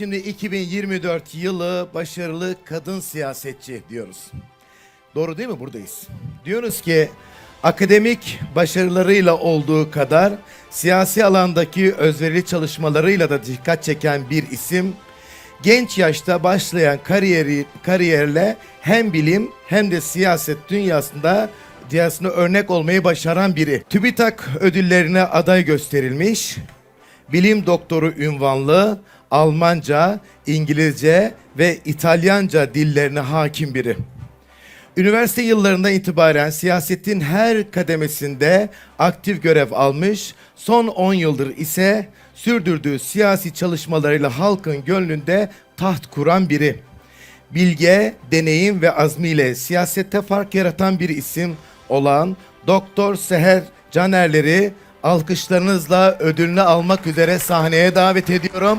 Şimdi 2024 yılı başarılı kadın siyasetçi diyoruz. Doğru değil mi? Buradayız. Diyoruz ki akademik başarılarıyla olduğu kadar siyasi alandaki özverili çalışmalarıyla da dikkat çeken bir isim. Genç yaşta başlayan kariyeri kariyerle hem bilim hem de siyaset dünyasında dünyasına örnek olmayı başaran biri. TÜBİTAK ödüllerine aday gösterilmiş bilim doktoru ünvanlı, Almanca, İngilizce ve İtalyanca dillerine hakim biri. Üniversite yıllarından itibaren siyasetin her kademesinde aktif görev almış, son 10 yıldır ise sürdürdüğü siyasi çalışmalarıyla halkın gönlünde taht kuran biri. Bilge, deneyim ve azmiyle siyasette fark yaratan bir isim olan Doktor Seher Canerleri alkışlarınızla ödülünü almak üzere sahneye davet ediyorum.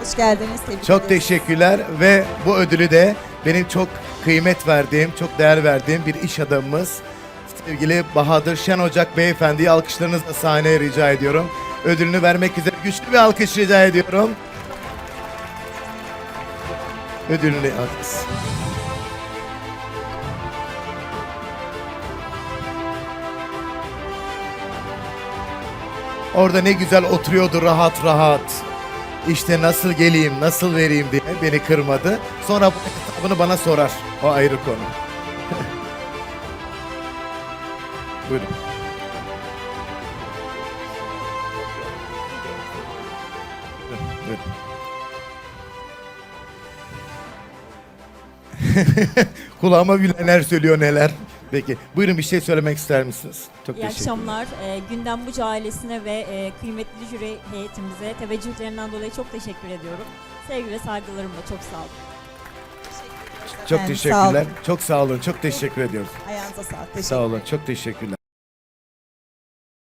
Hoş geldiniz. Tebrik Çok teşekkürler ve bu ödülü de benim çok kıymet verdiğim, çok değer verdiğim bir iş adamımız sevgili Bahadır Şen Ocak beyefendiyi alkışlarınızla sahneye rica ediyorum. Ödülünü vermek üzere güçlü bir alkış rica ediyorum. Ödülünü alkış. Orada ne güzel oturuyordu rahat rahat. İşte nasıl geleyim, nasıl vereyim diye beni kırmadı. Sonra hesabını bana sorar. O ayrı konu. Buyurun. Kulağıma bile neler söylüyor neler. Peki buyurun bir şey söylemek ister misiniz? Çok İyi teşekkür akşamlar. Ee, Gündem Bucu ailesine ve e, kıymetli jüri heyetimize teveccühlerinden dolayı çok teşekkür ediyorum. Sevgi ve saygılarımla çok sağ olun. Çok Efendim, sağ teşekkürler. olun. Çok sağ olun. Çok teşekkür ediyoruz. Ayağınıza sağlık. Teşekkür Sağ olun. Çok teşekkürler.